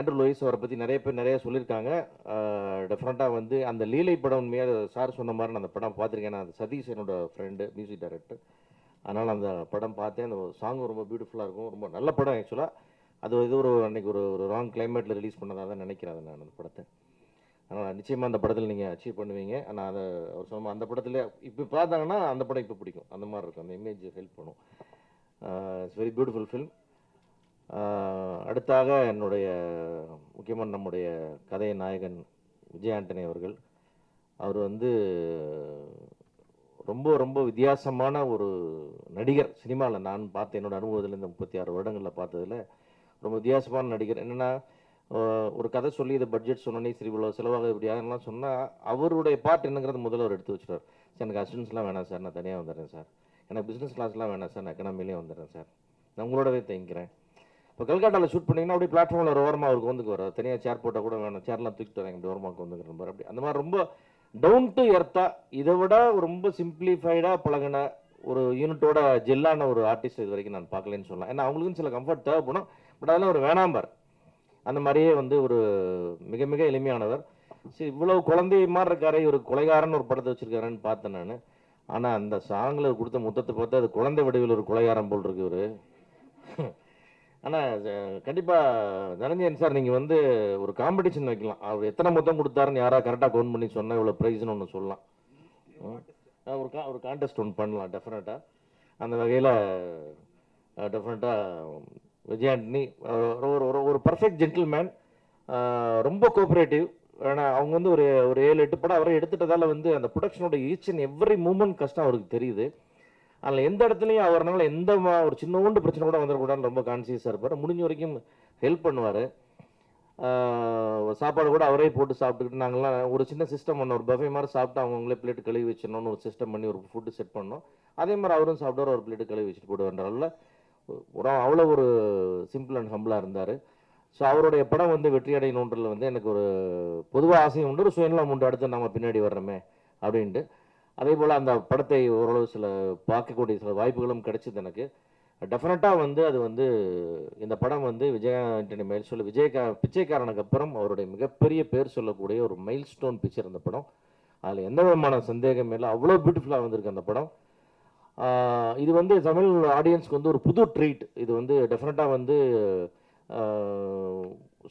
Andrew Lewis அவரை பற்றி நிறைய பேர் நிறைய சொல்லியிருக்காங்க. டெஃபினட்டாக வந்து அந்த லீலை படம் உண்மையாக சார் சொன்ன மாதிரி நான் அந்த படம் பார்த்துருக்கேன். நான் அந்த சதீஷ் என்னோட ஃப்ரெண்டு மியூசிக் டைரக்டர் அதனால் அந்த படம் பார்த்தேன். அந்த சாங் ரொம்ப பியூட்டிஃபுல்லாக இருக்கும். ரொம்ப நல்ல படம் ஆக்சுவலாக அது இது ஒரு அன்னைக்கு ஒரு ஒரு ராங் கிளைமேட்டில் ரிலீஸ் பண்ணதாக தான் நினைக்கிறேன் நான் அந்த படத்தை. அதனால் நிச்சயமாக அந்த படத்தில் நீங்கள் அச்சீவ் பண்ணுவீங்க. ஆனால் அதை அவர் சொன்ன அந்த படத்தில் இப்போ பார்த்தாங்கன்னா அந்த படம் இப்போ பிடிக்கும். அந்த மாதிரி இருக்கும். அந்த இமேஜ் ஹெல்ப் பண்ணும். இட்ஸ் வெரி பியூட்டிஃபுல் ஃபில்ம் அடுத்தாக என்னுடைய முக்கியமான நம்முடைய கதை நாயகன் விஜய் ஆண்டனி அவர்கள் அவர் வந்து ரொம்ப ரொம்ப வித்தியாசமான ஒரு நடிகர் சினிமாவில் நான் பார்த்த என்னோட அனுபவத்தில் இந்த முப்பத்தி ஆறு வருடங்களில் பார்த்ததில் ரொம்ப வித்தியாசமான நடிகர். என்னென்னா ஒரு கதை சொல்லி இதை பட்ஜெட் சொன்னோன்னே சரி இவ்வளோ செலவாக இப்படி யாரெல்லாம் சொன்னால் அவருடைய பார்ட் என்னங்கிறது முதல்ல அவர் எடுத்து வச்சுட்டார். சார் எனக்கு அசிஸ்டன்ஸ்லாம் வேணாம் சார் நான் தனியாக வந்துடுறேன் சார். எனக்கு பிஸ்னஸ் கிளாஸ்லாம் வேணாம் சார் நான் எக்கனாமிலே வந்துடுறேன் சார். நான் உங்களோடவே தங்கிக்கிறேன் இப்போ கல்கட்டாவில் ஷூட் பண்ணிங்கன்னா அப்படியே பிளாட்ஃபார்மில் ஒரு ஓரமாக அவருக்கு வந்துக்கு வர தனியாக சேர் போட்டால் கூட வேணும். சேர்லாம் தூக்கிட்டு வரேன் இப்படி ஓரமாக வந்துக்கிற மாதிரி அப்படி. அந்த மாதிரி ரொம்ப டவுன் டு எர்த்தா இதை விட ரொம்ப சிம்பிளிஃபைடாக பழகின ஒரு யூனிட்டோட ஜெல்லான ஒரு ஆர்டிஸ்ட் இது வரைக்கும் நான் பார்க்கலன்னு சொல்லலாம். ஏன்னா அவங்களுக்கும் சில கம்ஃபர்ட் தேவைப்படும். பட் அதெல்லாம் ஒரு வேணாம்பார் அந்த மாதிரியே வந்து ஒரு மிக மிக எளிமையானவர். சரி இவ்வளவு குழந்தை மாதிரி இருக்காரே ஒரு கொலைகாரன் ஒரு படத்தை வச்சிருக்காருன்னு பார்த்தேன் நான். ஆனால் அந்த சாங்கில் கொடுத்த முத்தத்தை பார்த்தா அது குழந்தை வடிவில் ஒரு கொலைகாரன் போல் இருக்கு ஒரு ஆனால் கண்டிப்பாக தனஞ்சயன் சார் நீங்கள் வந்து ஒரு காம்படிஷன் வைக்கலாம். அவர் எத்தனை மொத்தம் கொடுத்தாருன்னு யாராவது கரெக்டாக கவுண்ட் பண்ணி சொன்னால் இவ்வளோ ப்ரைஸ்னு ஒன்று சொல்லலாம். ஒரு கா ஒரு கான்டெஸ்ட் ஒன்று பண்ணலாம் டெஃபினட்டாக அந்த வகையில் டெஃபினட்டாக விஜய் ஆண்டனி அஹ் ஒரு ஒரு ஒரு பர்ஃபெக்ட் ஜென்டில்மேன் ரொம்ப கோஆப்ரேட்டிவ் ஏன்னா அவங்க வந்து ஒரு ஒரு ஏழு எட்டு படம் அவரை எடுத்துட்டதால வந்து அந்த ப்ரொடக்ஷனோட ஈச் அண்ட் எவ்ரி மூமெண்ட் கஷ்டம் அவருக்கு தெரியுது. அதில் எந்த இடத்துலையும் அவர்னால எந்த ஒரு சின்னோண்டு பிரச்சனை கூட வந்துடக்கூடாதுன்னு ரொம்ப கான்சியஸாக இருப்பார். முடிஞ்ச வரைக்கும் ஹெல்ப் பண்ணுவார். சாப்பாடு கூட அவரே போட்டு சாப்பிட்டுக்கிட்டு நாங்கள்லாம் ஒரு சின்ன சிஸ்டம் பண்ணோம் ஒரு பஃபே மாதிரி சாப்பிட்டு அவங்களே பிளேட் கழுவி வச்சிடணும்னு ஒரு சிஸ்டம் பண்ணி ஒரு ஃபுட்டு செட் பண்ணோம். அதே மாதிரி அவரும் சாப்பிட்டாரு ஒரு பிளேட் கழுவி வச்சுட்டு போட்டு வந்தால ஒரு அவ்வளோ ஒரு சிம்பிள் அண்ட் ஹம்பிளாக இருந்தார். ஸோ அவருடைய படம் வந்து வெற்றி அடையணுன்றதுல வந்து எனக்கு ஒரு பொதுவாக ஆசையும் உண்டு. ஒரு சுயநலம் உண்டு. அடுத்து நம்ம பின்னாடி வர்றோமே அப்படின்ட்டு. அதே போல் அந்த படத்தை ஓரளவு சில பார்க்கக்கூடிய சில வாய்ப்புகளும் கிடைச்சது எனக்கு. டெஃபினட்டாக வந்து அது வந்து இந்த படம் வந்து விஜய் ஆண்டனி மைல் சொல்லு விஜயகா பிச்சைக்காரனுக்கு அப்புறம் அவருடைய மிகப்பெரிய பேர் சொல்லக்கூடிய ஒரு மைல் ஸ்டோன் பிக்சர் அந்த படம். அதில் எந்த விதமான சந்தேகமே இல்லை. அவ்வளோ பியூட்டிஃபுல்லாக வந்திருக்கு அந்த படம். இது வந்து தமிழ் ஆடியன்ஸ்க்கு வந்து ஒரு புது ட்ரீட் இது வந்து டெஃபினட்டாக வந்து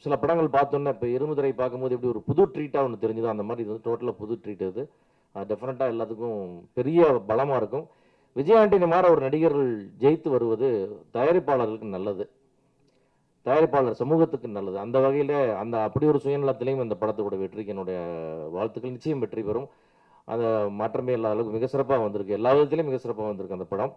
சில படங்கள் பார்த்தோன்னே இப்போ இருமுதிரை பார்க்கும்போது எப்படி ஒரு புது ட்ரீட்டாக ஒன்று தெரிஞ்சுதோ அந்த மாதிரி இது வந்து டோட்டலாக புது ட்ரீட் இது டெஃபினட்டாக எல்லாத்துக்கும் பெரிய பலமாக இருக்கும். விஜய் ஆண்டனி ஒரு நடிகர்கள் ஜெயித்து வருவது தயாரிப்பாளர்களுக்கு நல்லது. தயாரிப்பாளர் சமூகத்துக்கு நல்லது. அந்த வகையில் அந்த அப்படி ஒரு சுயநலத்திலையும் அந்த படத்தோட வெற்றிக்கு என்னுடைய வாழ்த்துக்கள் நிச்சயம் வெற்றி பெறும். அது மாற்றமே இல்லாத அளவுக்கு மிக சிறப்பாக வந்திருக்கு. எல்லா விதத்துலையும் மிக சிறப்பாக வந்திருக்கு அந்த படம்.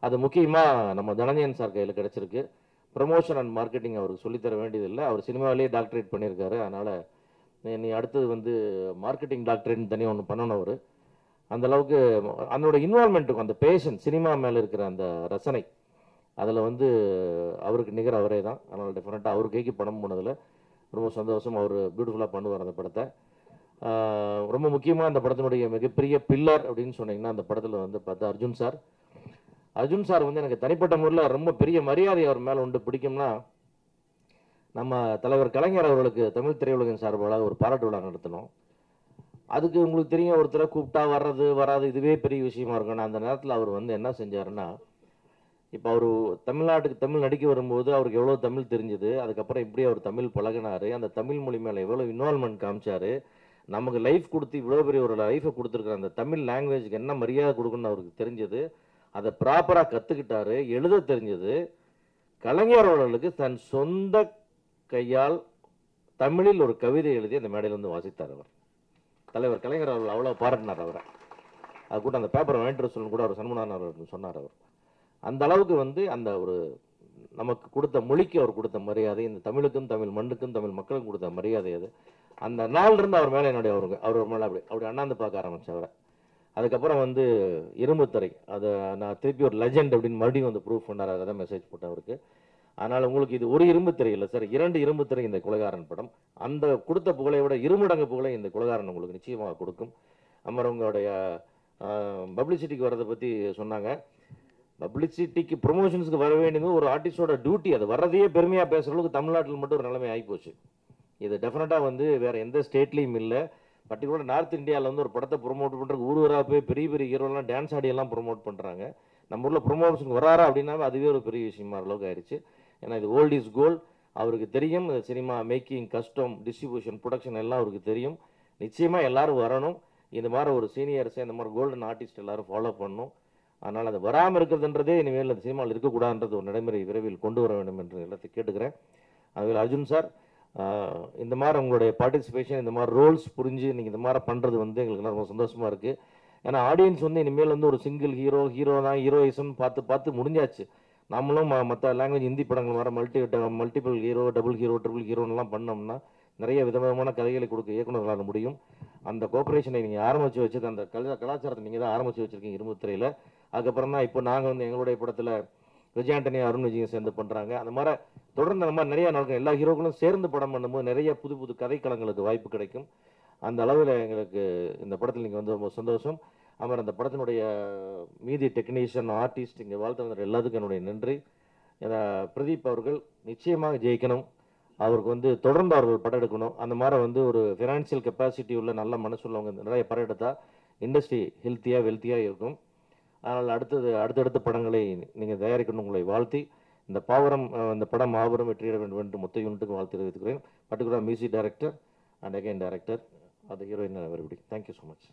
அது முக்கியமாக நம்ம தனஞ்சயன் சார் கையில் கிடச்சிருக்கு. ப்ரமோஷன் அண்ட் மார்க்கெட்டிங் அவருக்கு சொல்லித்தர வேண்டியதில்லை. அவர் சினிமாவிலேயே டாக்டரேட் பண்ணியிருக்காரு. அதனால் நீ அடுத்தது வந்து மார்க்கெட்டிங் டாக்டரேட் தனியாக ஒன்று பண்ணணும் அவர். அந்த அளவுக்கு அதனோட இன்வால்மெண்ட் இருக்கும். அந்த பேஷன் சினிமா மேலே இருக்கிற அந்த ரசனை. அதில் வந்து அவருக்கு நிகர் அவரே தான். அதனால் டெஃபினட்டாக அவர் கைக்கு படம் போனதில் ரொம்ப சந்தோஷம். அவர் பியூட்டிஃபுல்லாக பண்ணுவார் அந்த படத்தை. ரொம்ப முக்கியமாக அந்த படத்தினுடைய மிகப்பெரிய பில்லர் அப்படின்னு சொன்னீங்கன்னா அந்த படத்தில் வந்து பார்த்தா அர்ஜுன் சார். அர்ஜுன் சார் வந்து எனக்கு தனிப்பட்ட முறையில் ரொம்ப பெரிய மரியாதை அவர் மேலே உண்டு. பிடிக்கும்னா நம்ம தலைவர் கலைஞர் அவர்களுக்கு தமிழ் திரையுலகின் சார்பாக ஒரு பாராட்டு விழா நடத்தினோம் அதுக்கு உங்களுக்கு தெரியும் ஒருத்தரை கூப்பிட்டா வர்றது வராது இதுவே பெரிய விஷயமா இருக்கும். அந்த நேரத்தில் அவர் வந்து என்ன செஞ்சாருன்னா இப்போ அவர் தமிழ்நாட்டுக்கு தமிழ் நடிக்க வரும்போது அவருக்கு எவ்வளோ தமிழ் தெரிஞ்சுது அதுக்கப்புறம் இப்படி அவர் தமிழ் பழகினார் அந்த தமிழ் மொழி மேலே எவ்வளோ இன்வால்மெண்ட் காமிச்சாரு நமக்கு லைஃப் கொடுத்து இவ்வளோ பெரிய ஒரு லைஃபை கொடுத்துருக்குற அந்த தமிழ் லாங்குவேஜுக்கு என்ன மரியாதை கொடுக்கணும்னு அவருக்கு தெரிஞ்சது அதை ப்ராப்பராக கற்றுக்கிட்டாரு எழுத தெரிஞ்சது கலைஞர் அவர்களுக்கு தன் சொந்த கையால் தமிழில் ஒரு கவிதை எழுதி அந்த மேடையில் வந்து வாசித்தார் அவர். தலைவர் கலைஞர் அவர்கள் அவ்வளோ பாராட்டினார் அவரை. அது கூட அந்த பேப்பரை வாங்கிட்டு சொல்லணும் கூட அவர் சண்முகநாதன் அவர் சொன்னார் அவர். அந்த அளவுக்கு வந்து அந்த ஒரு நமக்கு கொடுத்த மொழிக்கு அவர் கொடுத்த மரியாதை இந்த தமிழுக்கும் தமிழ் மண்ணுக்கும் தமிழ் மக்களுக்கும் கொடுத்த மரியாதை அது. அந்த நாள்ல இருந்து அவர் மேலே என்னுடைய அவருக்கு அவர் மேலே அப்படி அப்படி அண்ணாந்து பார்க்க ஆரம்பித்தவரை அவரை. அதுக்கப்புறம் வந்து இரும்புத்துறை அதை நான் திருப்பி ஒரு லெஜெண்ட் அப்படின்னு மறுபடியும் வந்து ப்ரூவ் பண்ணார் அதை தான் மெசேஜ் போட்டேன் அவருக்கு. அதனால் உங்களுக்கு இது ஒரு இரும்பு திரை இல்லை சார். இரண்டு இரும்பு திரை இந்த குலகாரன் படம். அந்த கொடுத்த புகழை விட இருமடங்கு புகழை இந்த குலகாரன் உங்களுக்கு நிச்சயமாக கொடுக்கும். அப்புறம் உங்களுடைய பப்ளிசிட்டிக்கு வரதை பற்றி சொன்னாங்க. பப்ளிசிட்டிக்கு ப்ரொமோஷன்ஸுக்கு வர வேண்டியது ஒரு ஆர்டிஸ்டோட டியூட்டி அது வர்றதையே பெருமையாக பேசுகிற அளவுக்கு தமிழ்நாட்டில் மட்டும் ஒரு நிலைமை ஆகிப்போச்சு இது டெஃபினட்டாக வந்து வேறு எந்த ஸ்டேட்லேயும் இல்லை. பர்டிகுலர் நார்த் இந்தியாவில் வந்து ஒரு படத்தை ப்ரொமோட் பண்ணுறதுக்கு ஊர் போய் பெரிய பெரிய ஹீரோலாம் டான்ஸ் ஆடியெல்லாம் ப்ரொமோட் பண்ணுறாங்க நம்ம ஊரில் ப்ரொமோஷனுக்கு வராரா அப்படின்னாவே அதுவே ஒரு பெரிய விஷயமா அளவுக்கு ஆயிடுச்சு ஏன்னா இது ஓல்ட் இஸ் கோல்ட் அவருக்கு தெரியும். இந்த cinema making custom distribution production எல்லாம் அவருக்கு தெரியும். நிச்சயமாக எல்லோரும் வரணும். இந்த மாதிரி ஒரு சீனியர்ஸை இந்த மாதிரி கோல்டன் ஆர்டிஸ்ட் எல்லோரும் ஃபாலோ பண்ணணும். அதனால் அது வராமல் இருக்கிறதுன்றதே இனிமேல் அந்த சினிமாவில் இருக்கக்கூடாதுன்றது ஒரு நடைமுறை விரைவில் கொண்டு வர வேண்டும் என்று எல்லாத்தையும் கேட்டுக்கிறேன். அதில் அர்ஜுன் சார் இந்த மாதிரி உங்களுடைய பார்ட்டிசிபேஷன் இந்த மாதிரி ரோல்ஸ் புரிஞ்சு நீங்கள் இந்த மாதிரி பண்ணுறது வந்து எங்களுக்கு ரொம்ப சந்தோஷமாக இருக்குது ஏன்னா ஆடியன்ஸ் வந்து இனிமேல் வந்து ஒரு சிங்கிள் ஹீரோ ஹீரோ தான் ஹீரோயிசம் பார்த்து பார்த்து முடிஞ்சாச்சு. நம்மளும் மற்ற லாங்குவேஜ் ஹிந்தி படங்கள் வர multi multiple hero double hero triple ஹீரோன்லாம் பண்ணோம்னா நிறைய விதவிதமான கதைகளை கொடுக்க இயக்குநர்களால் முடியும். அந்த கோஆப்ரேஷனை நீங்கள் ஆரம்பித்து வச்சது அந்த கலா கலாச்சாரத்தை நீங்கள் தான் ஆரம்பித்து வச்சுருக்கீங்க இரும்புத்துறையில் அதுக்கப்புறம் தான் இப்போ நாங்கள் வந்து எங்களுடைய படத்தில் விஜயாண்டனி அருண் விஜயம் சேர்ந்து பண்ணுறாங்க அந்த மாதிரி தொடர்ந்து அந்த மாதிரி நிறையா நடக்கும் எல்லா ஹீரோக்களும் சேர்ந்து படம் பண்ணும்போது நிறைய புது புது கதைக்களங்களுக்கு வாய்ப்பு கிடைக்கும். அந்த அளவில் எங்களுக்கு இந்த படத்தில் நீங்கள் வந்து ரொம்ப சந்தோஷம். அவர் அந்த படத்தினுடைய மீதி டெக்னீஷியன் ஆர்டிஸ்ட் இங்கே வாழ்த்து வந்த எல்லாத்துக்கும் என்னுடைய நன்றி. பிரதீப் அவர்கள் நிச்சயமாக ஜெயிக்கணும். அவருக்கு வந்து தொடர்ந்து அவர்கள் படம் எடுக்கணும். அந்த மாதிரி வந்து ஒரு ஃபினான்ஷியல் கெப்பாசிட்டி உள்ள நல்ல மனசுள்ளவங்க நிறைய படம் எடுத்தால் இண்டஸ்ட்ரி ஹெல்த்தியாக வெல்த்தியாக இருக்கும். அதனால் அடுத்தது அடுத்தடுத்த படங்களை நீங்கள் தயாரிக்கணும் உங்களை வாழ்த்தி இந்த பாவரம் இந்த படம் மாபெரும் வெற்றியிட வேண்டும் என்று மொத்த யூனிட்டுக்கு வாழ்த்து தெரிவித்துக்கிறேன். பர்டிகுலராக music director and again director அது heroine everybody thank you so much